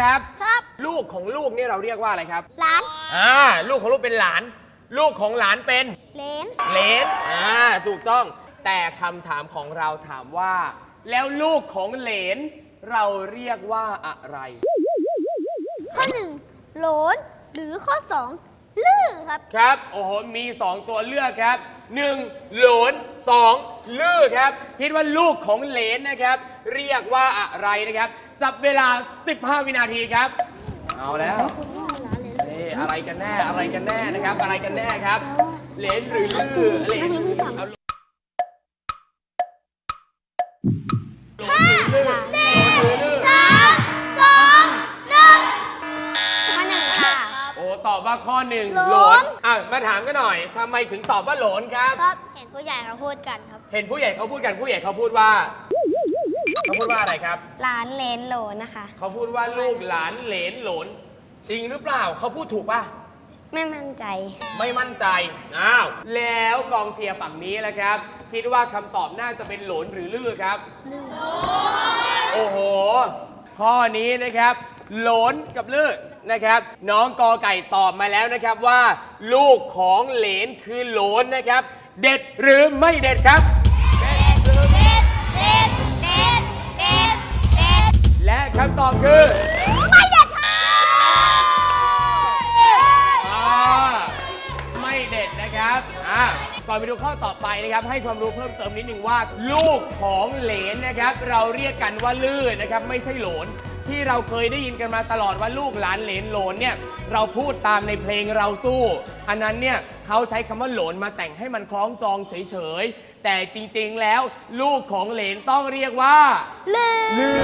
ครับ ครับ ลูกของลูกนี่เราเรียกว่าอะไรครับหลานอ่าลูกของลูกเป็นหลาน ลูกของหลานเป็นเหลนเหลนอ่าถูกต้อง แต่คำถามของเราถามว่า แล้วลูกของเหลน เราเรียกว่าอะไร ข้อหนึ่งโหลน หรือข้อสองลื่อครับ ครับ โอ้โห มี 2 ตัวเลือกครับ 1. โหลน 2. ลื่อครับ คิดว่าลูกของเหลนนะครับ เรียกว่าอะไรนะครับ จับเวลา 15 วินาทีครับ เอาแล้วนี่อะไรกันแน่อะไรกันแน่นะครับ อะไรกันแน่ครับ เหลนหรือลื่อเหลนเอา ตอบว่าข้อหนึ่งโหลนโหลน อะมาถามกันหน่อยทำไมถึงตอบว่าโหลนครับครับเห็นผู้ใหญ่เขาพูดกันครับ เห็นผู้ใหญ่เขาพูดกันผู้ใหญ่เขาพูดว่าเขาพูดว่าอะไรครับ ร้านเลนโหลนะคะ เขาพูดว่าลูกหลานเหลนโหลน จริงหรือเปล่าเขาพูดถูกป่ะ ไม่มั่นใจ ไม่มั่นใจ อ้าว แล้วกองเชียร์ฝั่งนี้แหละครับ คิดว่าคำตอบน่าจะเป็นโหลนหรือลื่อครับโอ้โห ข้อนี้นะครับ โหลนกับลื่อ นะครับ น้องกอไก่ตอบมาแล้วนะครับว่า ลูกของเหลนคือโหลนนะครับ เด็ดหรือไม่เด็ดครับเด็ดเด็ดเด็ดเด็ดเด็ดเด็ดและคำตอบคือไม่เด็ดค่ะอ่าไม่เด็ดนะครับอ่าก่อนไปดูข้อต่อไปนะครับให้ความรู้เพิ่มเติมนิดนึงว่า ลูกของเหลนนะครับ เราเรียกกันว่าลื่นนะครับ ไม่ใช่โหลน ที่เราเคยได้ยินกันมาตลอดว่าลูกหลานเหลนโหลนเนี่ยเราพูดตามในเพลงเราสู้ อันนั้นเนี่ยเขาใช้คำว่าโหลนมาแต่งให้มันคล้องจองเฉยๆแต่จริงๆแล้ว ลูกของเหลนต้องเรียกว่า ลื่นลื่น